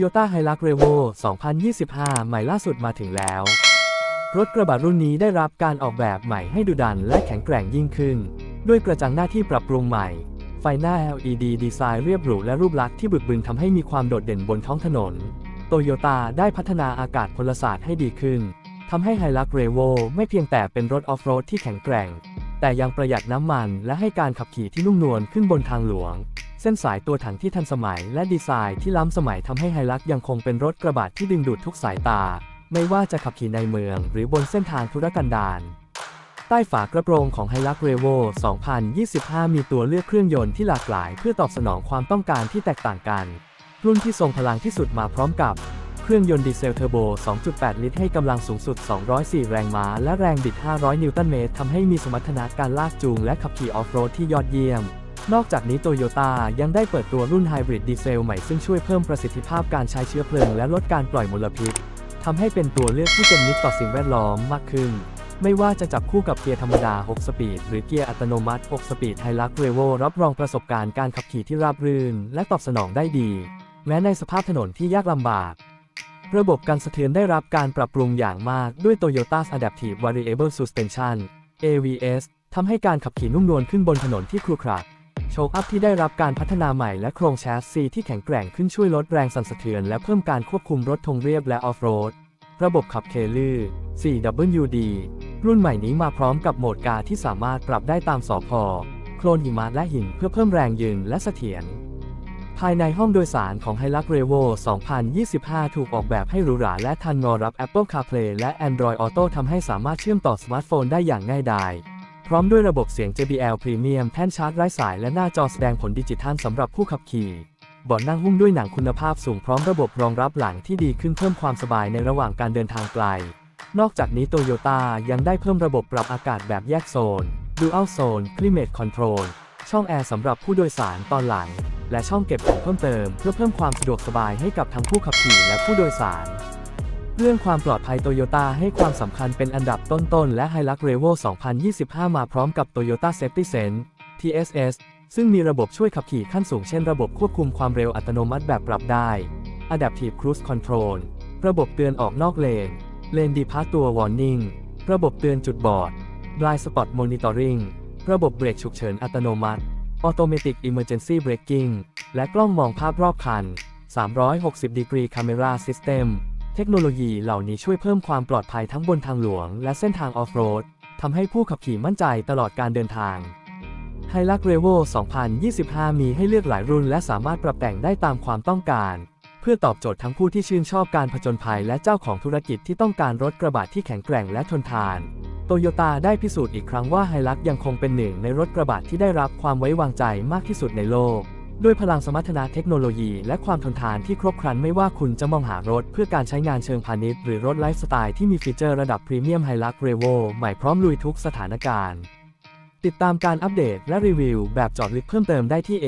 Toyota Hilux Revo 2025 ใหม่ล่าสุดมาถึงแล้ว รถกระบะรุ่นนี้ได้รับการออกแบบใหม่ให้ดุดันและแข็งแกร่งยิ่งขึ้น ด้วยกระจังหน้าที่ปรับปรุงใหม่ ไฟหน้า LED ดีไซน์เรียบหรูและรูปลักษณ์ที่บึกบึนทำให้มีความโดดเด่นบนท้องถนน โตโยต้าได้พัฒนาอากาศพลศาสตร์ให้ดีขึ้นทำให้ Hilux Revo ไม่เพียงแต่เป็นรถออฟโรดที่แข็งแกร่ง แต่ยังประหยัดน้ำมันและให้การขับขี่ที่นุ่มนวลขึ้นบนทางหลวง เส้นสายตัวถังที่ทันสมัยและดีไซน์ที่ล้ำสมัยทำให้ไฮลักยังคงเป็นรถกระบะที่ดึงดูดทุกสายตา ไม่ว่าจะขับขี่ในเมืองหรือบนเส้นทางธุรกันดารใต้ฝากระโปรงของ Hilux Revo 2025 มีตัวเลือกเครื่องยนต์ที่หลากหลาย เพื่อตอบสนองความต้องการที่แตกต่างกัน รุ่นที่ทรงพลังที่สุดมาพร้อมกับเครื่องยนต์ดีเซลเทอร์โบ 2.8 ลิตรให้กำลังสูงสุด 204 แรงม้า และแรงบิด 500 นิวตันเมตรทำให้มีสมรรถนะการลากจูงและขับขี่ออฟโรดที่ยอดเยี่ยม นอกจากนี้โตโยต้ายังได้เปิดตัวรุ่นไฮบริดดีเซลใหม่ซึ่งช่วยเพิ่มประสิทธิภาพการใช้เชื้อเพลิงและลดการปล่อยมลพิษทำให้เป็นตัวเลือกที่เป็นมิตรต่อสิ่งแวดล้อมมากขึ้น ไม่ว่าจะจับคู่กับเกียร์ธรรมดา 6 สปีด หรือเกียร์อัตโนมัติ 6 สปีดไฮลักเรโวรับรองประสบการณ์การขับขี่ที่ราบรื่น และตอบสนองได้ดี แม้ในสภาพถนนที่ยากลำบากระบบการสะเทือนได้รับการปรับปรุงอย่างมากด้วย Toyota Adaptive Variable Suspension AVS ทำให้การขับขี่นุ่มนวลขึ้นบนถนนที่ครุขระ โชคอัพที่ได้รับการพัฒนาใหม่และโครงแชสซีที่แข็งแกร่งขึ้นช่วยลดแรงสั่นสะเทือนและเพิ่มการควบคุมรถทงเรียบและออฟโรด ระบบขับเคลือ 4WD รุ่นใหม่นี้มาพร้อมกับโหมดกาที่สามารถปรับได้ตามสอพอโคลนหิมะและหินเพื่อเพิ่มแรงยืนและเสถียรภายในห้องโดยสารของ Hilux Revo 2025 ถูกออกแบบให้หรูหราและทันรองรับ Apple CarPlay และ Android Auto ทำให้สามารถเชื่อมต่อสมาร์ทโฟนได้อย่างง่ายดาย พร้อมด้วยระบบเสียง JBL Premium แท่นชาร์จไร้สายและหน้าจอแสดงผลดิจิทัลสำหรับผู้ขับขี่เบาะนั่งหุ้มด้วยหนังคุณภาพสูงพร้อมระบบรองรับหลังที่ดีขึ้นเพิ่มความสบายในระหว่างการเดินทางไกล นอกจากนี้โตโยต้ายังได้เพิ่มระบบปรับอากาศแบบแยกโซน Dual Zone Climate Control ช่องแอร์สำหรับผู้โดยสารตอนหลัง และช่องเก็บของเพิ่มเติม เพื่อเพิ่มความสะดวกสบายให้กับทั้งผู้ขับขี่และผู้โดยสาร เรื่องความปลอดภัยโตโยต้าให้ความสำคัญเป็นอันดับต้นๆ และ Hilux Revo 2025 มาพร้อมกับ Toyota Safety Sense TSS ซึ่งมีระบบช่วยขับขี่ขั้นสูงเช่นระบบควบคุมความเร็วอัตโนมัติแบบปรับได้ Adaptive Cruise Control ระบบเตือนออกนอกเลนเลนดีพาตัว Warning ระบบเตือนจุดบอด Blind Spot Monitoring ระบบเบรกฉุกเฉินอัตโนมัติ Automatic Emergency Braking และกล้องมองภาพรอบคัน 360 Degree Camera System เทคโนโลยีเหล่านี้ช่วยเพิ่มความปลอดภัยทั้งบนทางหลวงและเส้นทางออฟโรดทำให้ผู้ขับขี่มั่นใจตลอดการเดินทาง Hilux Revo 2025 มีให้เลือกหลายรุ่นและสามารถปรับแต่งได้ตามความต้องการ เพื่อตอบโจทย์ทั้งผู้ที่ชื่นชอบการผจญภัยและเจ้าของธุรกิจที่ต้องการรถกระบะที่แข็งแกร่งและทนทานโตโยต้าได้พิสูจน์อีกครั้งว่าไฮลักยังคงเป็นหนึ่งในรถกระบะที่ได้รับความไว้วางใจมากที่สุดในโลก ด้วยพลังสมรรถนะเทคโนโลยีและความทนทานที่ครบครันไม่ว่าคุณจะมองหารถเพื่อการใช้งานเชิงพาณิชย์หรือรถไลฟ์สไตล์ที่มีฟีเจอร์ระดับพรีเมียมไฮลักเรโวใหม่พร้อมลุยทุกสถานการณ์ ติดตามการอัปเดตและรีวิวแบบจอดลึกเพิ่มเติมได้ที่ A